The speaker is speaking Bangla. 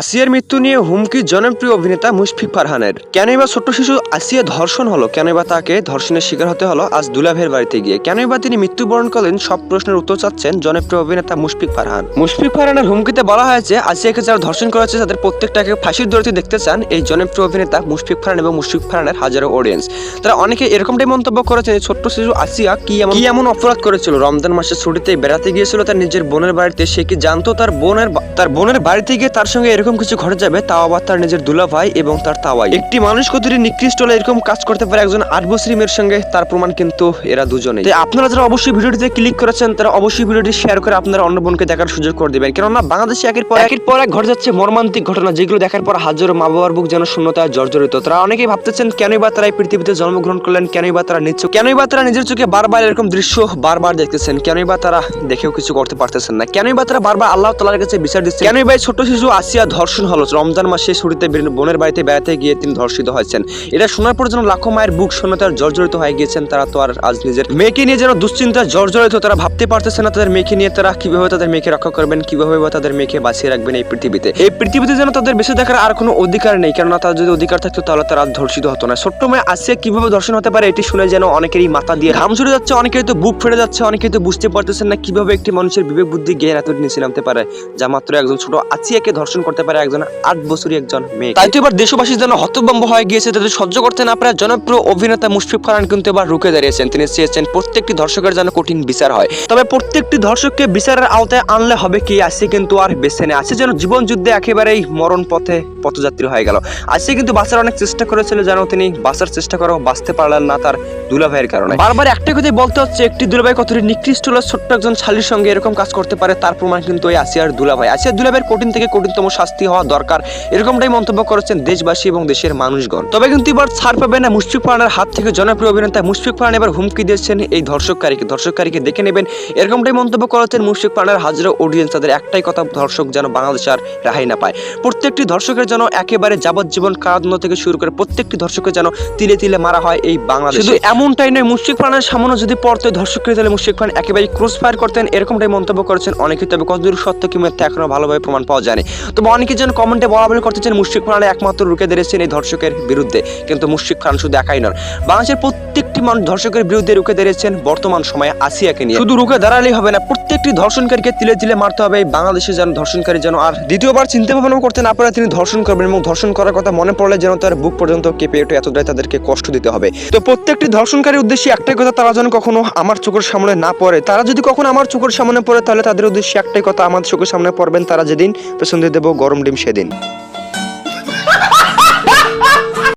আসিয়ার মৃত্যু নিয়ে হুমকি জনপ্রিয় অভিনেতা মুশফিক ফারহানের। কেনই বা ছোট্ট শিশু আসিয়া ধর্ষণ হলো, কেনই বা তাকে ধর্ষণের শিকার হতে হলো আজ দুলাভের বাড়িতে গিয়ে। কেনই বা তিনি মৃত্যুবরণ করলেন সব প্রশ্নের উত্তর চাচ্ছেন জনপ্রিয় অভিনেতা মুশফিক ফারহান। মুশফিক ফারহানের হুমকিতে বলা হয়েছে আসিয়াকে যারা ধর্ষণ করেছে, তাদের প্রত্যেকটাকে ফাঁসির দড়িতে দেখতে চান এই জনপ্রিয় অভিনেতা মুশফিক ফারহান এবং মুশফিক ফারহানের হাজারো অডিয়েন্স তারা অনেকে এরকমটাই মন্তব্য করেছেন ছোট্ট শিশু আসিয়া কি এমন কি এমন অপরাধ করেছিল? রমজান মাসের ছুটিতে বেড়াতে গিয়েছিল তার নিজের বোনের বাড়িতে, সে কি জানতো তার বোনের তার বোনের বাড়িতে গিয়ে তার সঙ্গে এরকম কিছু ঘটে যাবে, তাও আবার তার নিজের দুলা ভাই এবং তার তাওয়াই। একটি মানুষ কতটি নিকৃষ্ট হলে এরকম কাজ করতে পারে একজন আট বছরী মেয়ের সঙ্গে, তার প্রমাণ কিন্তু এরা দুজনেই। তাই আপনারা যারা অবশ্যই ভিডিওটিতে ক্লিক করেছেন, তারা অবশ্যই ভিডিওটি শেয়ার করে আপনারা অন্য বোনকে দেখার সুযোগ করে দিবেন। কেননা বাংলাদেশে একের পর একের পর এক ঘটে যাচ্ছে মর্মান্তিক ঘটনা, যেগুলো দেখার পর হাজারো মা বাবার বুক যেন শূন্যতায় জর্জরিত। তারা অনেকেই ভাবতেছেন, কেনই বা তারা এই পৃথিবীতে জন্মগ্রহণ করলেন, কেনই বা তারা নিচ্ছ কেনই বা তারা নিজের চোখে বারবার এরকম দৃশ্য বারবার দেখতেছেন, কেনই বা তারা দেখেও কিছু করতে পারতেছেন না। কেনই বা তারা বারবার আল্লাহ তালার কাছে বিচার দিচ্ছে কেনই বা ছোট শিশু আসিয়া ধর্ষণ হলো। রমজান মাসে ছুটিতে বোনের বাড়িতে বেড়াতে গিয়ে তিনি ধর্ষিত হয়েছেন। এটা শোনার পর যেন লাখো মায়ের বুক শূন্যতার জর্জরিত হয়ে গিয়েছেন, তারা তো আর আজ নিজের মেয়েকে নিয়ে যেন দুশ্চিন্তা জর্জরিত তারা ভাবতে পারতেছে না তাদের মেয়েকে নিয়ে, তারা কীভাবে তাদের মেয়েকে রক্ষা করবেন, কীভাবে বা তাদের মেয়েকে বাঁচিয়ে রাখবেন এই পৃথিবীতে। এই পৃথিবীতে যেন তাদের বেঁচে থাকার আর কোনো অধিকার নেই, কেননা তার যদি অধিকার থাকতো তাহলে তারা ধর্ষিত হতো না। ছোট্ট মেয়ে আসিয়া কীভাবে ধর্ষণ হতে পারে এটি শুনে যেন অনেকেরই মাথা দিয়ে ঘাম ছুটে যাচ্ছে অনেকেরই তো বুক ফেটে যাচ্ছে, অনেকেই তো বুঝতে পারতেছেন না কীভাবে একটি মানুষের বিবেক বুদ্ধি জ্ঞান এত নিচে নামতে পারে। যা মাত্র একজন ছোট আসিয়াকে ধর্ষণ করতে পারে একজন আট বছরী একজন মেয়ে। তাই তো এবার দেশবাসী যেন হতভম্ব হয়ে গিয়েছে তাদের সহ্য করতে না পারে জনপ্রিয় অভিনেতা মুশফিক ফারহান কিন্তু এবার রুখে দাঁড়িয়েছেন। তিনি চেয়েছেন প্রত্যেকটি ধর্ষকের যেন কঠিন বিচার হয়। তবে প্রত্যেকটি ধর্ষককে বিচারের আওতায় আনলে হবে কি আসছে কিন্তু আর বেছে নেই আছে। যেন জীবন যুদ্ধে একেবারেই মরণ পথে পথযাত্রী হয়ে গেল। আসছে কিন্তু বাঁচার অনেক চেষ্টা করেছিল যেন তিনি বাঁচার চেষ্টা করেও বাঁচতে পারলেন না তার দুলাভাইয়ের কারণে। বারবার একটাই কথাই বলতে হচ্ছে, একটি দুলাভাই কতটি নিকৃষ্ট হলো, ছোট্ট একজন শালীর সঙ্গে এরকম কাজ করতে পারে, তার প্রমাণ কিন্তু ওই আসিয়ার দুলাভাই। আসিয়ার দুলাভাইয়ের কঠিন থেকে কঠিনতম শাস্তি হওয়া দরকার। এরকমটাই মন্তব্য করেছেন দেশবাসী এবং দেশের মানুষগণ। তবে কিন্তু এবার ছাড় পাবে না মুশফিক ফারহানের হাত থেকে জনপ্রিয় অভিনেতা মুশফিক ফারহান এবার হুমকি দিয়েছেন এই ধর্ষককারীকে। ধর্ষককারীকে দেখে নেবেন। এরকমটাই মন্তব্য করেছেন মুশফিক ফারহানের হাজারো অডিয়েন্স। তাদের একটাই কথা, ধর্ষক যেন বাংলাদেশ আর রেহাই না পায়। প্রত্যেকটি ধর্ষকের যেন একেবারে যাবজ্জীবন কারাদণ্ড থেকে শুরু করে প্রত্যেকটি ধর্ষকের যেন তিলে তিলে মারা হয় এই বাংলাদেশ। শুধু এমনটাই নয় মুশফিক ফারহানের সামনে যদি পড়তো ধর্ষককে তাহলে মুশফিক ফারহান একেবারে ক্রস ফায়ার করতেন এরকমটাই মন্তব্য করেছেন অনেকে তবে কতদূর সত্য কি মিথ্যা এখনও ভালোভাবে প্রমাণ পাওয়া যায়নি। তবে অনেকে যেন কমেন্টে বলা বলে করতেছেন মুশফিক ফারহান একমাত্র রুখে দাঁড়িয়েছেন এই ধর্ষকের বিরুদ্ধে কিন্তু মুশফিক খান শুধু একাই নন। বাংলাদেশের প্রত্যেকটি মানুষ ধর্ষকের বিরুদ্ধে রুখে দাঁড়িয়েছেন বর্তমান সময়ে আসিয়াকে নিয়ে। শুধু রুখে দাঁড়ালেই হবে না প্রত্যেকটি ধর্ষণকারীকে তিলে তিলে মারতে হবে এই বাংলাদেশে যেন ধর্ষণকারী যেন আর দ্বিতীয়বার চিন্তা ভাবনা করতে না পারে তিনি ধর্ষণ করবেন এবং ধর্ষণ করার কথা মনে পড়লে যেন তার বুক পর্যন্ত কেঁপে ওঠে, এতটাই তাদেরকে কষ্ট দিতে হবে। তো প্রত্যেকটি ধর্ষণকারীর উদ্দেশ্যে একটাই কথা, তারা যেন কখনো আমার চোখের সামনে না পড়ে। তারা যদি কখনো আমার চোখের সামনে পড়ে, তাহলে তাদের উদ্দেশ্যে একটাই কথা, আমার চোখের সামনে পড়বেন তারা যেদিন পেছন দিয়ে দেবো গরম ডিম সেদিন।